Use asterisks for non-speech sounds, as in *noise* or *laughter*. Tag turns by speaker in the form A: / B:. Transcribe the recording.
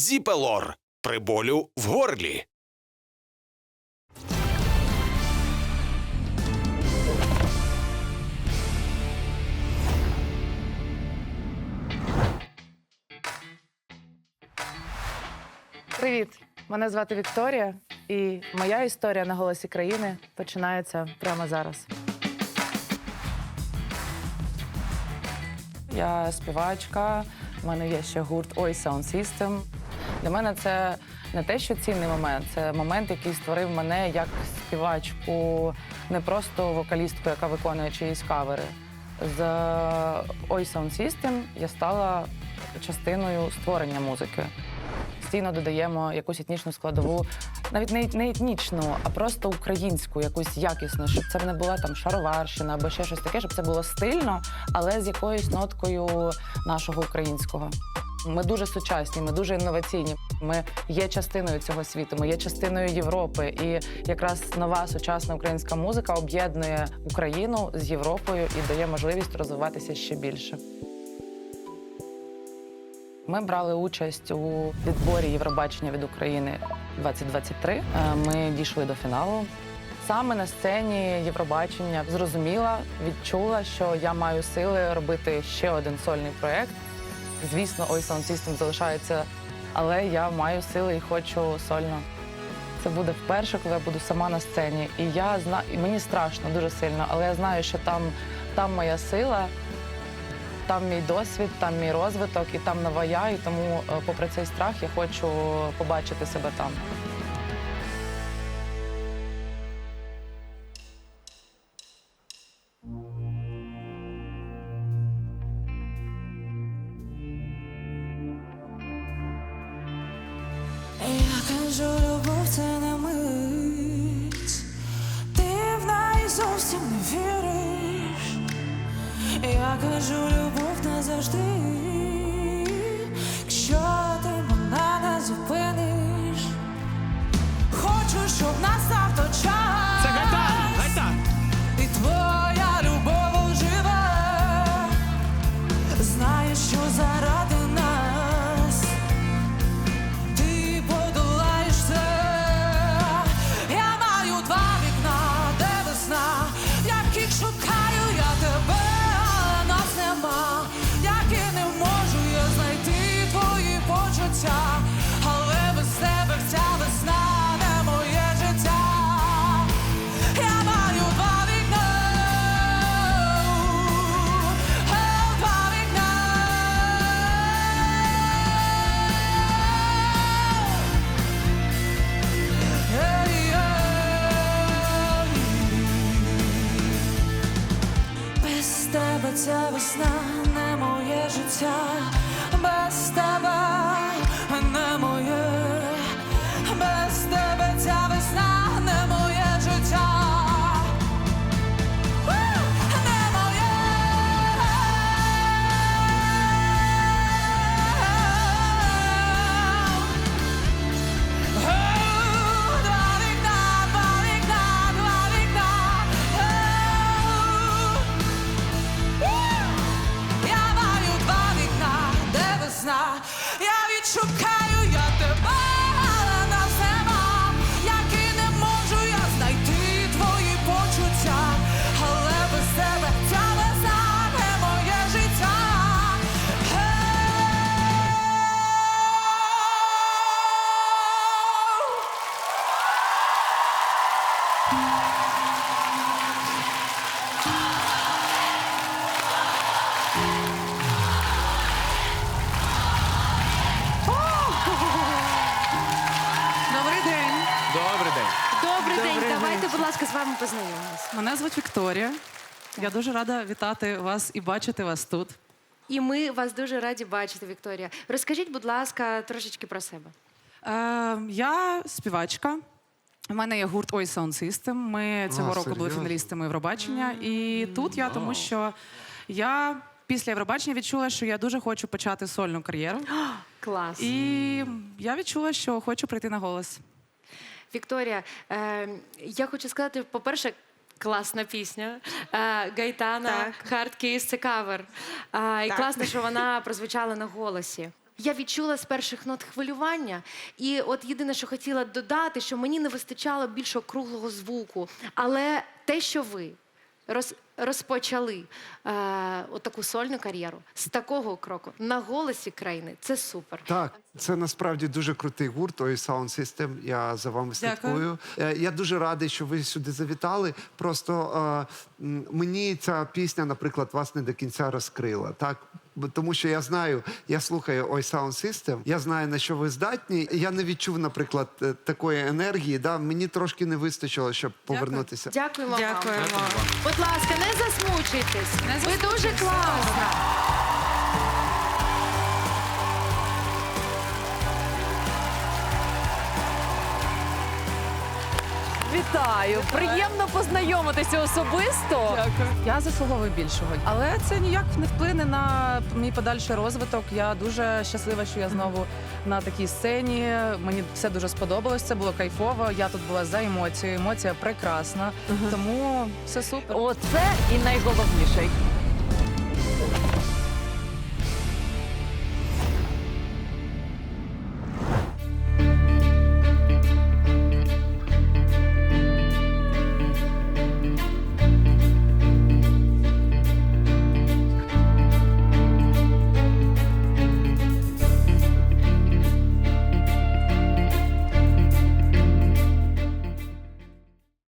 A: Зіпелор при болю в горлі.
B: Привіт! Мене звати Вікторія, і моя історія на голосі країни починається прямо зараз. Я співачка, в мене є ще гурт Ой Sound System. Для мене це не те, що цінний момент, це момент, який створив мене як співачку, не просто вокалістку, яка виконує чиїсь кавери. З Ой Sound System я стала частиною створення музики постійно додаємо якусь етнічну складову, навіть не, не етнічну, а просто українську, якусь якісну, щоб це не була там шароварщина або ще щось таке, щоб це було стильно, але з якоюсь ноткою нашого українського. Ми дуже сучасні, ми дуже інноваційні. Ми є частиною цього світу, ми є частиною Європи. І якраз нова сучасна українська музика об'єднує Україну з Європою і дає можливість розвиватися ще більше. Ми брали участь у відборі Євробачення від України 2023. Е, Ми дійшли до фіналу. Саме на сцені Євробачення зрозуміла, відчула, що я маю сили робити ще один сольний проєкт. Звісно, ой Sound System залишається, але я маю сили і хочу сольно. Це буде вперше, коли я буду сама на сцені. І я знаю, мені страшно дуже сильно, але я знаю, що там, там моя сила, там мій досвід, там мій розвиток і там нова я. І тому, е, попри цей страх, я хочу побачити себе там.
C: Кажу, любов це не мить, ти в неї зовсім не віриш. Я кажу, любов назавжди, ця не моє життя, Я
D: Давайте, будь ласка, з вами познайомимось.
E: Мене звуть Вікторія. Я дуже рада вітати вас і бачити вас тут.
D: І ми вас дуже раді бачити, Вікторія. Розкажіть, будь ласка, трошечки про себе.
E: Е, я співачка. У мене є гурт Ой Sound System. Ми цього року були
F: серйозно?
E: фіналістами Євробачення. І тут я, тому що я після Євробачення відчула, що я дуже хочу почати сольну кар'єру. *gasps*
D: Клас.
E: І я відчула, що хочу прийти на голос.
D: Вікторія, е, я хочу сказати, по-перше, класна пісня. Е, Гайтана. Hard Kiss» – це кавер. Е, і
G: Так.
D: класно, що вона *laughs* прозвучала на голосі. я відчула з перших нот хвилювання. І от єдине, що хотіла додати, що мені не вистачало більш округлого звуку. Але те, що ви розпочали е, отаку сольну кар'єру з такого кроку на голосі країни, це супер.
G: Так, це насправді дуже крутий гурт. Ой, Sound System. Я за вами слідкую. Е, Я дуже радий, що ви сюди завітали. Просто е, мені ця пісня, наприклад, вас не до кінця розкрила. Так. Тому що я знаю, я слухаю Ой Sound System, я знаю на що ви здатні. Я не відчув, наприклад, е, такої енергії. Да? Мені трошки не вистачило, щоб повернутися.
D: Дякуємо вам.
H: Дякуємо.
D: Будь ласка, не засмучуйтесь. Ви дуже класна.
I: Вітаю! Приємно познайомитися особисто.
E: Я заслуговую більшого, але це ніяк не вплине на мій подальший розвиток. Я дуже щаслива, що я знову на такій сцені. Мені все дуже сподобалось. Це було кайфово. Я тут була за емоцією. Емоція прекрасна. Тому все супер.
I: Оце і найголовніше.